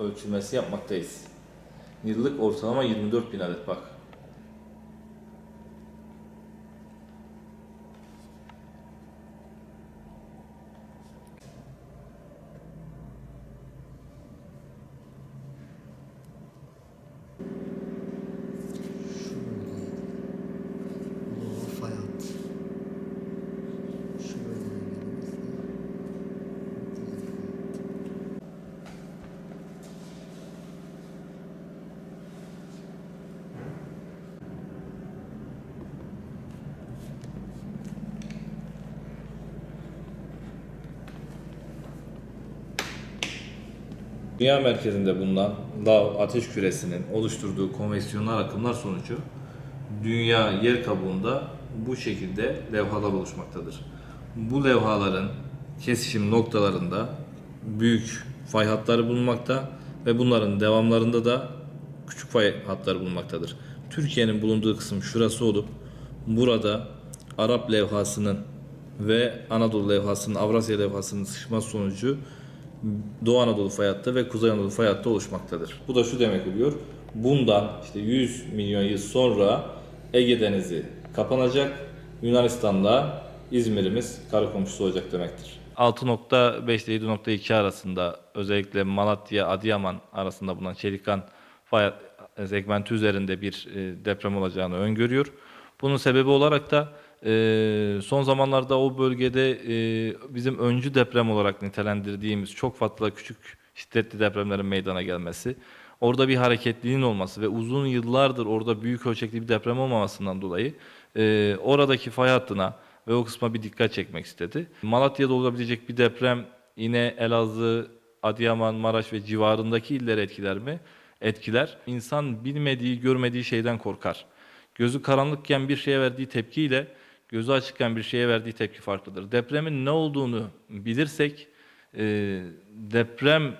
Ölçülmesi yapmaktayız. Yıllık ortalama 24 bin adet bak. Bu fay hattı. Şöyle geldiğimizde. Dünya merkezinde bulunan lav ateş küresinin oluşturduğu konveksiyonel akımlar sonucu dünya yer kabuğunda bu şekilde levhalar oluşmaktadır. Bu levhaların kesişim noktalarında büyük fay hatları bulunmakta ve bunların devamlarında da küçük fay hatları bulunmaktadır. Türkiye'nin bulunduğu kısım şurası olup burada Arap levhasının ve Anadolu levhasının, Avrasya levhasının sıkışması sonucu Doğu Anadolu fay hattı ve Kuzey Anadolu fay hattı oluşmaktadır. Bu da şu demek oluyor. Bundan işte 100 milyon yıl sonra Ege Denizi kapanacak. Yunanistan'la İzmir'imiz kara komşusu olacak demektir. 6.5 ile 7.2 arasında özellikle Malatya, Adıyaman arasında bulunan Çelikan fay segmenti üzerinde bir e, deprem olacağını öngörüyor. Bunun sebebi olarak da e, son zamanlarda o bölgede e, bizim öncü deprem olarak nitelendirdiğimiz çok fazla küçük şiddetli depremlerin meydana gelmesi, orada bir hareketliliğin olması ve uzun yıllardır orada büyük ölçekli bir deprem olmamasından dolayı e, oradaki fay hattına ve o kısma bir dikkat çekmek istedi. Malatya'da olabilecek bir deprem yine Elazığ, Adıyaman, Maraş ve civarındaki illeri etkiler mi? Etkiler. İnsan bilmediği, görmediği şeyden korkar. Gözü karanlıkken bir şeye verdiği tepkiyle gözü açıkken bir şeye verdiği tepki farklıdır. Depremin ne olduğunu bilirsek e, deprem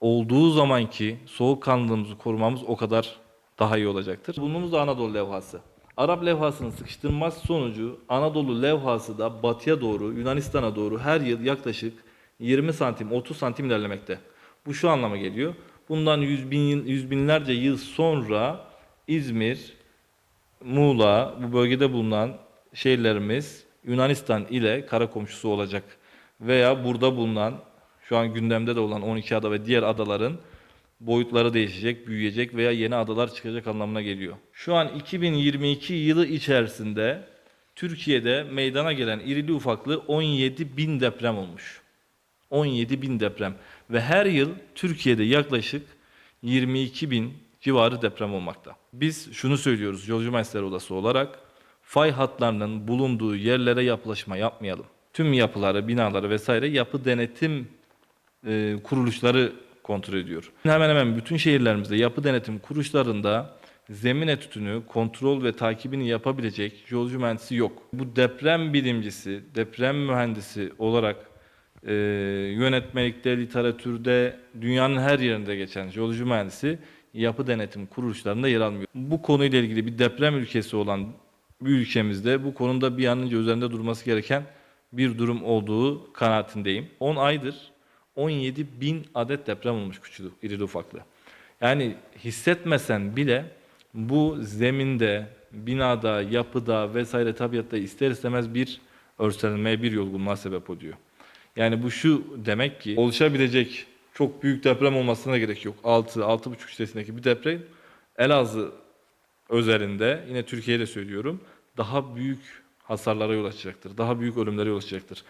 olduğu zamanki soğukkanlılığımızı korumamız o kadar daha iyi olacaktır. Bulunduğumuz da Anadolu levhası. Arap levhasının sıkıştırılması sonucu Anadolu levhası da batıya doğru, Yunanistan'a doğru her yıl yaklaşık 20 santim, 30 santim ilerlemekte. Bu şu anlama geliyor. Bundan yüz, bin, yüz binlerce yıl sonra İzmir, Muğla, bu bölgede bulunan şehirlerimiz Yunanistan ile kara komşusu olacak. Veya burada bulunan, şu an gündemde de olan 12 ada ve diğer adaların boyutları değişecek, büyüyecek veya yeni adalar çıkacak anlamına geliyor. Şu an 2022 yılı içerisinde Türkiye'de meydana gelen irili ufaklı 17 bin deprem olmuş. 17 bin deprem ve her yıl Türkiye'de yaklaşık 22 bin civarı deprem olmakta. Biz şunu söylüyoruz Yolcu Mesler Odası olarak fay hatlarının bulunduğu yerlere yapılaşma yapmayalım. Tüm yapıları, binaları vesaire yapı denetim e, kuruluşları kontrol ediyor. Hemen hemen bütün şehirlerimizde yapı denetim kuruluşlarında zemin etütünü, kontrol ve takibini yapabilecek jeoloji mühendisi yok. Bu deprem bilimcisi, deprem mühendisi olarak e, yönetmelikte, literatürde, dünyanın her yerinde geçen jeoloji mühendisi yapı denetim kuruluşlarında yer almıyor. Bu konuyla ilgili bir deprem ülkesi olan bir ülkemizde bu konuda bir an önce üzerinde durması gereken bir durum olduğu kanaatindeyim. 10 aydır 17 bin adet deprem olmuş küçük, irili ufaklı. Yani hissetmesen bile bu zeminde, binada, yapıda vesaire tabiatta ister istemez bir örselenmeye, bir yorgunluğa sebep oluyor. Yani bu şu demek ki oluşabilecek çok büyük deprem olmasına gerek yok. 6 6,5 şiddetindeki bir deprem Elazığ özelinde yine Türkiye'de söylüyorum daha büyük hasarlara yol açacaktır. Daha büyük ölümlere yol açacaktır.